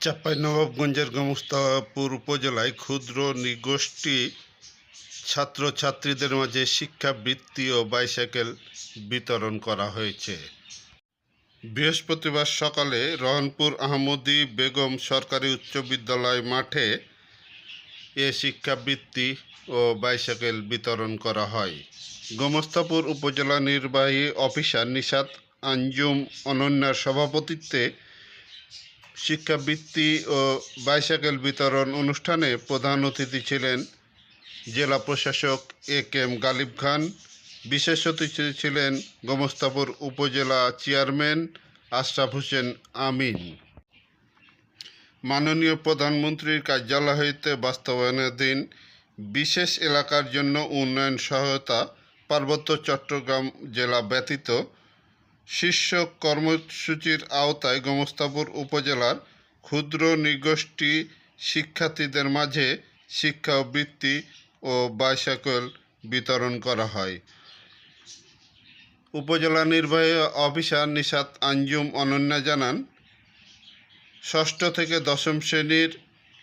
চাঁপাইনবাবগঞ্জের গোমস্তাপুর উপজেলায় ক্ষুদ্র নৃগোষ্ঠী ছাত্রছাত্রীদের মাঝে শিক্ষাবৃত্তি ও বাইসাইকেল বিতরণ করা হয়েছে। বৃহস্পতিবার সকালে রহনপুর আহমদি বেগম সরকারি উচ্চ বিদ্যালয় মাঠে এ শিক্ষাবৃত্তি ও বাইসাইকেল বিতরণ করা হয়। গোমস্তাপুর উপজেলা নির্বাহী অফিসার নিশাত আঞ্জুম অনন্যার সভাপতিত্বে শিক্ষাবৃত্তি ও বাইসাইকেল বিতরণ অনুষ্ঠানে প্রধান অতিথি ছিলেন জেলা প্রশাসক এ কে এম গালিব খান। বিশেষ অতিথি ছিলেন গোমস্তাপুর উপজেলা চেয়ারম্যান আশরাফ হোসেন আমিন। মাননীয় প্রধানমন্ত্রীর কার্যালয় হইতে বাস্তবায়নাধীন বিশেষ এলাকার জন্য উন্নয়ন সহায়তা পার্বত্য চট্টগ্রাম জেলা ব্যতীত শীর্ষক কর্মসূচির আওতায় গোমস্তাপুর উপজেলার ক্ষুদ্র নৃগোষ্ঠী শিক্ষার্থীদের মাঝে শিক্ষা ও বৃত্তি ও বাইসাইকেল বিতরণ করা হয়। উপজেলা নির্বাহী অফিসার নিশাত আঞ্জুম অনন্যা জানান, ষষ্ঠ থেকে দশম শ্রেণির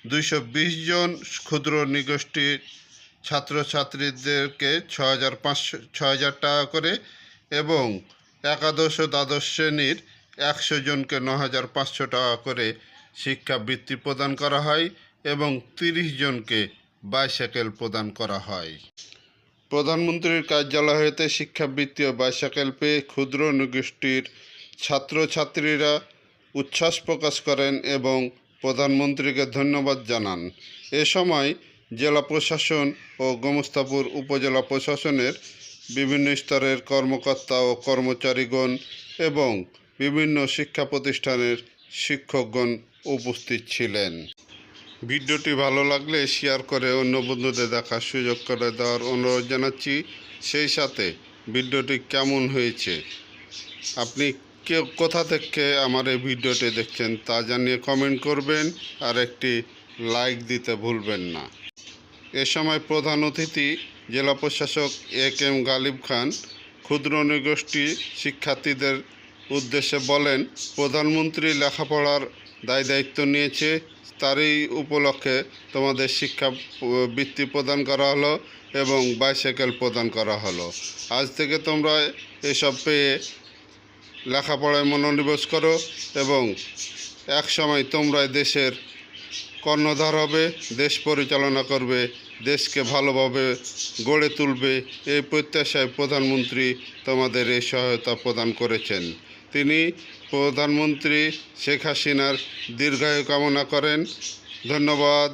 দুইশো বিশ জন ক্ষুদ্র নৃগোষ্ঠীর ছাত্রছাত্রীদেরকে ছ হাজার পাঁচশো ছ হাজার টাকা করে এবং একাদশ দ্বাদশ শ্রেণির একশো জনকে ন হাজার পাঁচশো টাকা করে শিক্ষাবৃত্তি প্রদান করা হয় এবং তিরিশ জনকে বাইসাইকেল প্রদান করা হয়। প্রধানমন্ত্রীর কার্যালয় হইতে শিক্ষাবৃত্তি ও বাইসাইকেল পেয়ে ক্ষুদ্র নৃগোষ্ঠীর ছাত্রছাত্রীরা উচ্ছ্বাস প্রকাশ করেন এবং প্রধানমন্ত্রীকে ধন্যবাদ জানান। এ সময় জেলা প্রশাসন ও গোমস্তাপুর উপজেলা প্রশাসনের বিভিন্ন স্তরের কর্মকর্তা ও কর্মচারীগণ এবং বিভিন্ন শিক্ষা প্রতিষ্ঠানের শিক্ষকগণ উপস্থিত ছিলেন। ভিডিওটি ভালো লাগলে শেয়ার করে অন্য বন্ধুদের দেখার সুযোগ করে দেওয়ার অনুরোধ জানাচ্ছি। সেই সাথে ভিডিওটি কেমন হয়েছে, আপনি কে কোথা থেকে আমার এই ভিডিওটি দেখছেন তা জানিয়ে কমেন্ট করবেন আর একটি লাইক দিতে ভুলবেন না। এ সময় প্রধান অতিথি জেলা প্রশাসক এ এম গালিব খান ক্ষুদ্র নৃগোষ্ঠী শিক্ষার্থীদের উদ্দেশ্যে বলেন, প্রধানমন্ত্রী লেখাপড়ার দায় দায়িত্ব নিয়েছে, তারই উপলক্ষে তোমাদের শিক্ষা বৃত্তি প্রদান করা হলো এবং বাইসাইকেল প্রদান করা হলো। আজ থেকে তোমরা এসব পেয়ে লেখাপড়ায় মনোনিবেশ করো এবং এক সময় তোমরাই দেশের কর্ণধার হবে, দেশ পরিচালনা করবে, দেশকে ভালোভাবে গড়ে তুলবে, এই প্রত্যাশায় প্রধানমন্ত্রী তোমাদের এই সহায়তা প্রদান করেছেন। তিনি প্রধানমন্ত্রী শেখ হাসিনার দীর্ঘায়ু কামনা করেন। ধন্যবাদ।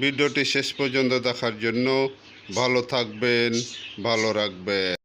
ভিডিওটি শেষ পর্যন্ত দেখার জন্য ভালো থাকবেন, ভালো রাখবেন।